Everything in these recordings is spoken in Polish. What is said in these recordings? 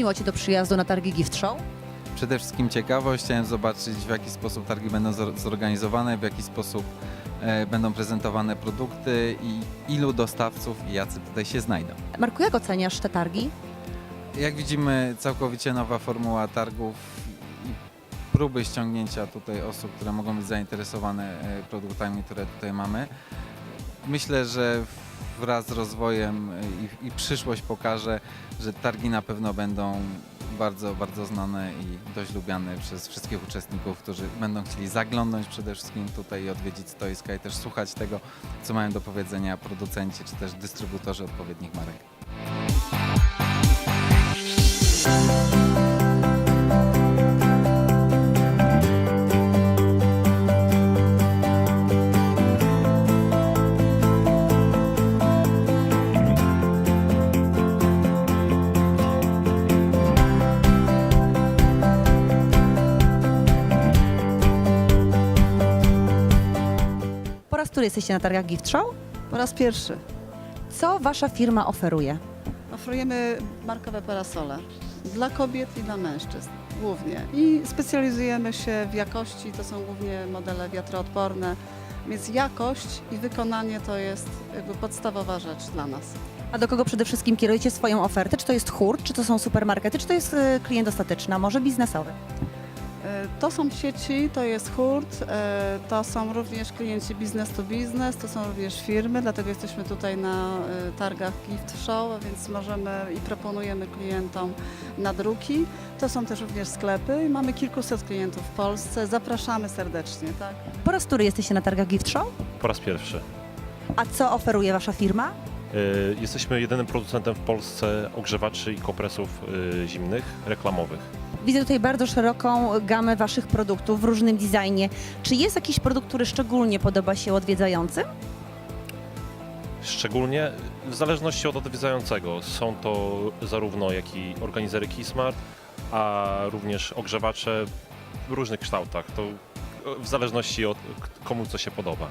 Skłoniło Cię do przyjazdu na targi Gift Show? Przede wszystkim ciekawość, chciałem zobaczyć w jaki sposób targi będą zor- zorganizowane, w jaki sposób e, będą prezentowane produkty i ilu dostawców i jacy tutaj się znajdą. Marku, jak oceniasz te targi? Jak widzimy, całkowicie nowa formuła targów i próby ściągnięcia tutaj osób, które mogą być zainteresowane e, produktami, które tutaj mamy. Myślę, że wraz z rozwojem e, i, i przyszłość pokaże, że targi na pewno będą bardzo, bardzo znane i dość lubiane przez wszystkich uczestników, którzy będą chcieli zaglądnąć przede wszystkim tutaj i odwiedzić stoiska i też słuchać tego, co mają do powiedzenia producenci czy też dystrybutorzy odpowiednich marek. Który jesteście na targach Gift Show? Po raz pierwszy Co Wasza firma oferuje? oferujemy markowe parasole dla kobiet i dla mężczyzn głównie. I specjalizujemy się w jakości, to są głównie modele wiatroodporne, więc jakość i wykonanie to jest jakby podstawowa rzecz dla nas. A do kogo przede wszystkim kierujecie swoją ofertę? Czy to jest hurt, czy to są supermarkety, czy to jest e, klient ostateczny, a może biznesowy? E, To są sieci, to jest hurt, e, to są również klienci business to business, to są również firmy, dlatego jesteśmy tutaj na e, targach Gift Show, więc możemy i proponujemy klientom nadruki. To są też również sklepy i mamy kilkuset klientów w Polsce. Zapraszamy serdecznie, tak? Po raz który jesteście na targach Gift Show? Po raz pierwszy. A co oferuje Wasza firma? Y, Jesteśmy jedynym producentem w Polsce ogrzewaczy i kompresów y, zimnych, reklamowych. Widzę tutaj bardzo szeroką gamę Waszych produktów w różnym designie. Czy jest jakiś produkt, który szczególnie podoba się odwiedzającym? Szczególnie w zależności od odwiedzającego. Są to zarówno jak i organizery Kismart, a również ogrzewacze w różnych kształtach. To w zależności od komu co się podoba.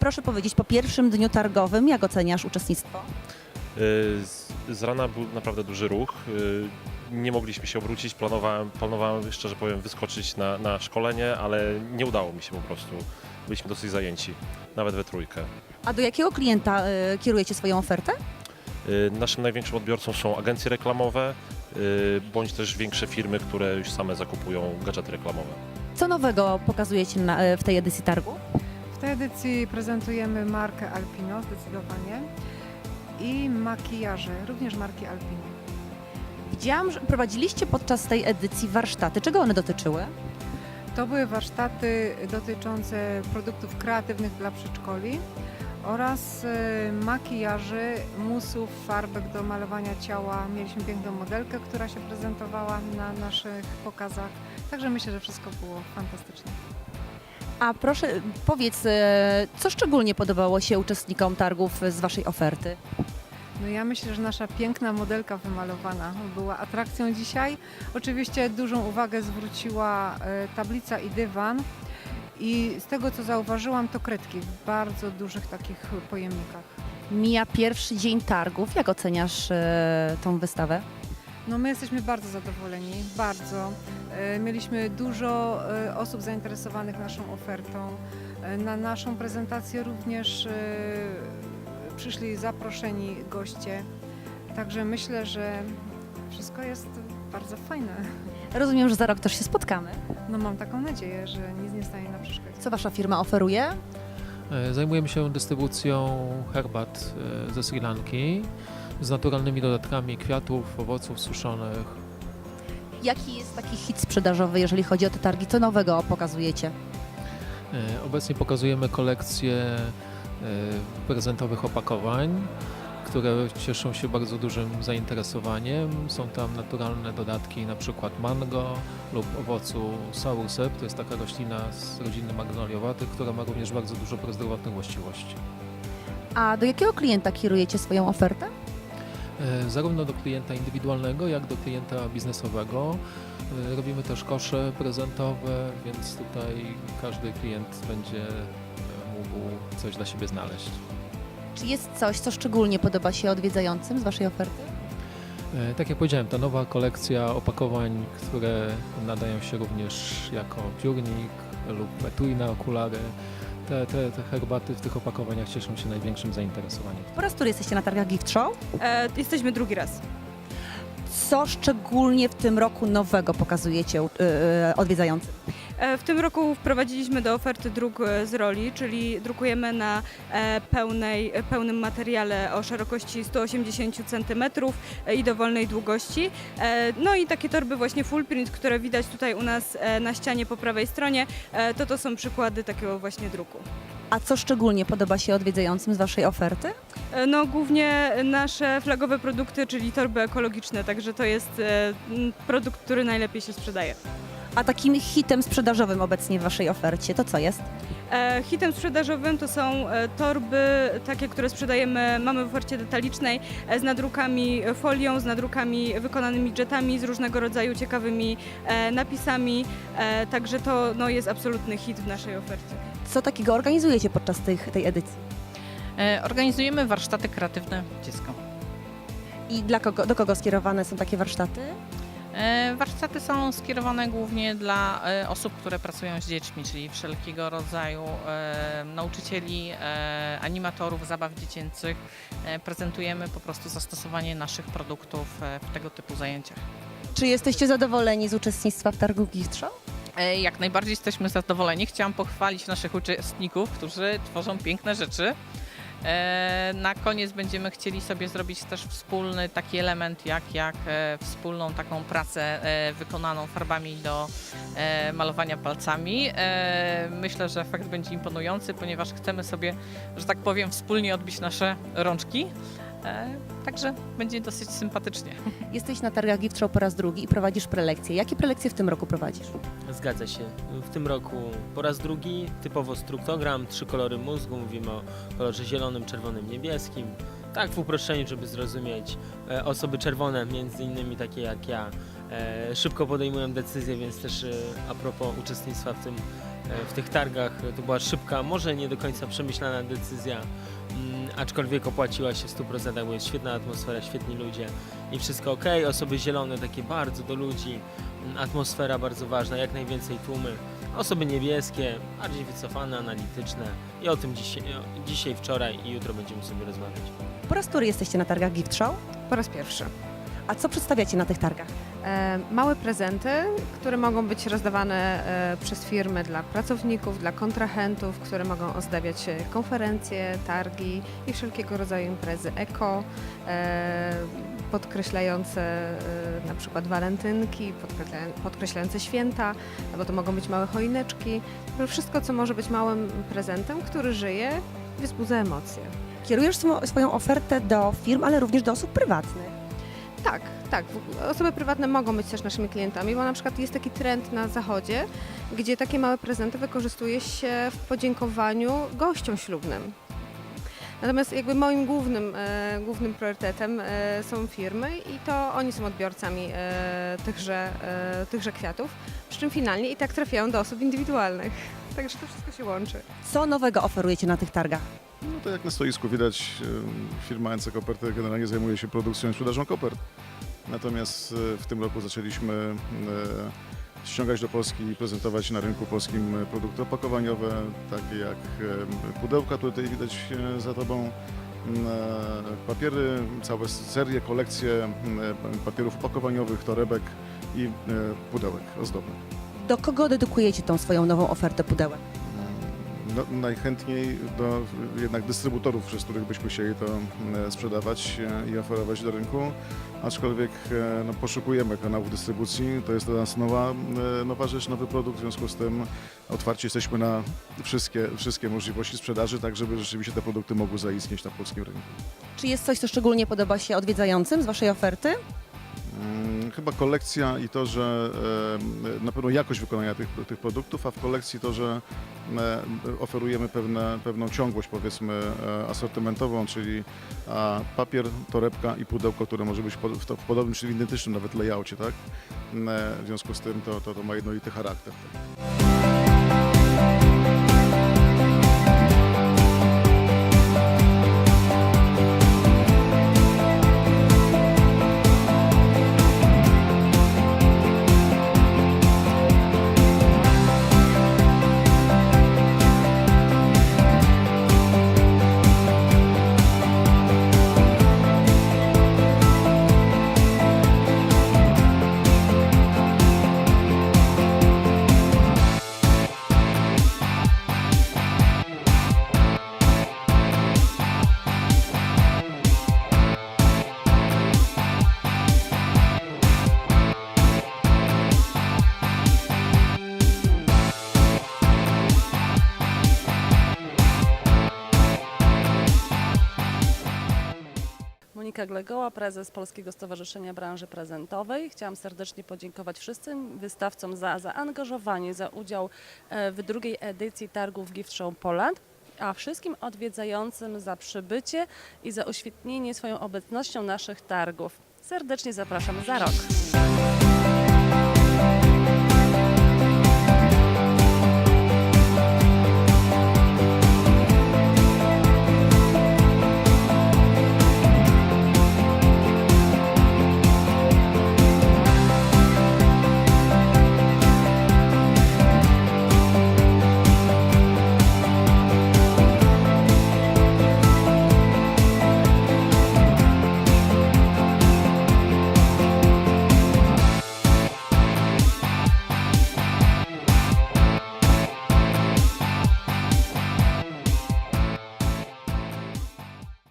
Proszę powiedzieć, po pierwszym dniu targowym, jak oceniasz uczestnictwo? Y, Z, z rana był naprawdę duży ruch. Y, Nie mogliśmy się obrócić. Planowałem, planowałem szczerze powiem, wyskoczyć na, na szkolenie, ale nie udało mi się po prostu. Byliśmy dosyć zajęci, nawet we trójkę. A do jakiego klienta e, kierujecie swoją ofertę? Y, Naszym największym odbiorcą są agencje reklamowe, y, bądź też większe firmy, które już same zakupują gadżety reklamowe. Co nowego pokazujecie na, w tej edycji targu? W tej edycji prezentujemy markę Alpino zdecydowanie i makijaże, również marki Alpino. Widziałam, że prowadziliście podczas tej edycji warsztaty. Czego one dotyczyły? To były warsztaty dotyczące produktów kreatywnych dla przedszkoli oraz e, makijaży, musów, farbek do malowania ciała. Mieliśmy piękną modelkę, która się prezentowała na naszych pokazach. Także myślę, że wszystko było fantastyczne. A proszę powiedz, e, co szczególnie podobało się uczestnikom targów z Waszej oferty? No ja myślę, że nasza piękna modelka wymalowana była atrakcją dzisiaj. Oczywiście dużą uwagę zwróciła e, tablica i dywan. I z tego co zauważyłam, to kredki w bardzo dużych takich pojemnikach. Mija pierwszy dzień targów. Jak oceniasz e, tą wystawę? No my jesteśmy bardzo zadowoleni, bardzo. E, Mieliśmy dużo e, osób zainteresowanych naszą ofertą. E, Na naszą prezentację również e, przyszli zaproszeni goście. Także myślę, że wszystko jest bardzo fajne. Rozumiem, że za rok też się spotkamy. No mam taką nadzieję, że nic nie stanie na przeszkodzie. Co Wasza firma oferuje? E, Zajmujemy się dystrybucją herbat e, ze Sri Lanki z naturalnymi dodatkami kwiatów, owoców suszonych. Jaki jest taki hit sprzedażowy, jeżeli chodzi o te targi? Co nowego pokazujecie? E, Obecnie pokazujemy kolekcję prezentowych opakowań, które cieszą się bardzo dużym zainteresowaniem. Są tam naturalne dodatki, na przykład mango lub owocu saursep. To jest taka roślina z rodziny magnoliowatych, która ma również bardzo dużo prozdrowotnych właściwości. A do jakiego klienta kierujecie swoją ofertę? E, zarówno do klienta indywidualnego, jak do klienta biznesowego. E, Robimy też kosze prezentowe, więc tutaj każdy klient będzie mógł coś dla siebie znaleźć. Czy jest coś, co szczególnie podoba się odwiedzającym z Waszej oferty? E, Tak jak powiedziałem, ta nowa kolekcja opakowań, które nadają się również jako piórnik lub etui na okulary, te, te, te herbaty w tych opakowaniach cieszą się największym zainteresowaniem. Po raz który jesteście na targach Gift Show? E, jesteśmy drugi raz. Co szczególnie w tym roku nowego pokazujecie yy, odwiedzającym? E, w tym roku wprowadziliśmy do oferty druk e, z roli, czyli drukujemy na e, pełnej, pełnym materiale o szerokości 180 cm i dowolnej długości. No i takie torby właśnie full print, które widać tutaj u nas na ścianie po prawej stronie, to to są przykłady takiego właśnie druku. A co szczególnie podoba się odwiedzającym z waszej oferty? No głównie nasze flagowe produkty, czyli torby ekologiczne, także to jest produkt, który najlepiej się sprzedaje. A takim hitem sprzedażowym obecnie w waszej ofercie to co jest? E, Hitem sprzedażowym to są e, torby, takie, które sprzedajemy, mamy w ofercie detalicznej, e, z nadrukami folią, z nadrukami wykonanymi jetami, z różnego rodzaju ciekawymi e, napisami, e, także to no, jest absolutny hit w naszej ofercie. Co takiego organizujecie podczas tych, tej edycji? E, Organizujemy warsztaty kreatywne dziecko. I dla kogo, do kogo skierowane są takie warsztaty? E, Warsztaty są skierowane głównie dla e, osób, które pracują z dziećmi, czyli wszelkiego rodzaju e, nauczycieli, animatorów zabaw dziecięcych. Prezentujemy po prostu zastosowanie naszych produktów w tego typu zajęciach. Czy jesteście zadowoleni z uczestnictwa w targu Gift Show? Jak najbardziej jesteśmy zadowoleni. Chciałam pochwalić naszych uczestników, którzy tworzą piękne rzeczy. E, Na koniec będziemy chcieli sobie zrobić też wspólny taki element, jak, jak e, wspólną taką pracę e, wykonaną farbami do malowania palcami. Myślę, że efekt będzie imponujący, ponieważ chcemy sobie, że tak powiem, wspólnie odbić nasze rączki. E, Także będzie dosyć sympatycznie. Jesteś na targach Gift Show po raz drugi i prowadzisz prelekcje. Jakie prelekcje w tym roku prowadzisz? Zgadza się. W tym roku po raz drugi typowo struktogram, trzy kolory mózgu, mówimy o kolorze zielonym, czerwonym, niebieskim. Tak w uproszczeniu, żeby zrozumieć. E, Osoby czerwone, między innymi takie jak ja, e, szybko podejmują decyzje, więc też a propos uczestnictwa w, tym, w tych targach, to była szybka, może nie do końca przemyślana decyzja, aczkolwiek opłaciła się w 100%, bo jest świetna atmosfera, świetni ludzie i wszystko ok. Osoby zielone, takie bardzo do ludzi, atmosfera bardzo ważna, jak najwięcej tłumy. Osoby niebieskie, bardziej wycofane, analityczne i o tym dzisiaj, dzisiaj wczoraj i jutro będziemy sobie rozmawiać. Po raz który jesteście na targach Gift Show? Po raz pierwszy. A co przedstawiacie na tych targach? E, małe prezenty, które mogą być rozdawane e, przez firmy dla pracowników, dla kontrahentów, które mogą ozdabiać konferencje, targi i wszelkiego rodzaju imprezy eko, e, podkreślające na przykład walentynki, podkreśla- podkreślające święta, albo to mogą być małe choineczki. Wszystko, co może być małym prezentem, który żyje wzbudza emocje. Kierujesz swo- swoją ofertę do firm, ale również do osób prywatnych. Tak, tak. Osoby prywatne mogą być też naszymi klientami, bo na przykład jest taki trend na zachodzie, gdzie takie małe prezenty wykorzystuje się w podziękowaniu gościom ślubnym. Natomiast jakby moim głównym, e, głównym priorytetem e, są firmy i to oni są odbiorcami e, tychże, e, tychże kwiatów, przy czym finalnie i tak trafiają do osób indywidualnych. Także to wszystko się łączy. Co nowego oferujecie na tych targach? No to jak na stoisku widać, firma NC Koperty generalnie zajmuje się produkcją i sprzedażą kopert. Natomiast e, w tym roku zaczęliśmy e, ściągać do Polski i prezentować na rynku polskim e, produkty opakowaniowe, takie jak em, pudełka, tutaj widać e, za Tobą, e, papiery, całe serie, kolekcje e, papierów opakowaniowych, torebek i e, pudełek ozdobnych. Do kogo dedykujecie tą swoją nową ofertę pudełek? No, najchętniej do jednak dystrybutorów, przez których byśmy chcieli to e, sprzedawać e, i oferować do rynku, aczkolwiek e, no, poszukujemy kanałów dystrybucji, to jest dla nas nowa, nowa rzecz, nowy produkt, w związku z tym otwarci jesteśmy na wszystkie, wszystkie możliwości sprzedaży, tak żeby rzeczywiście te produkty mogły zaistnieć na polskim rynku. Czy jest coś, co szczególnie podoba się odwiedzającym z waszej oferty? Mm, Chyba kolekcja i to, że na pewno jakość wykonania tych, tych produktów, a w kolekcji to, że oferujemy pewne, pewną ciągłość powiedzmy e, asortymentową, czyli papier, torebka i pudełko, które może być w, to- w podobnym czy w identycznym nawet layoutie, tak? E, W związku z tym to, to, to ma jednolity charakter. Monika Glegoła, prezes Polskiego Stowarzyszenia Branży Prezentowej. Chciałam serdecznie podziękować wszystkim wystawcom za zaangażowanie, za udział e, w drugiej edycji targów Gift Show Poland, a wszystkim odwiedzającym za przybycie i za uświetnienie swoją obecnością naszych targów. Serdecznie zapraszam za rok.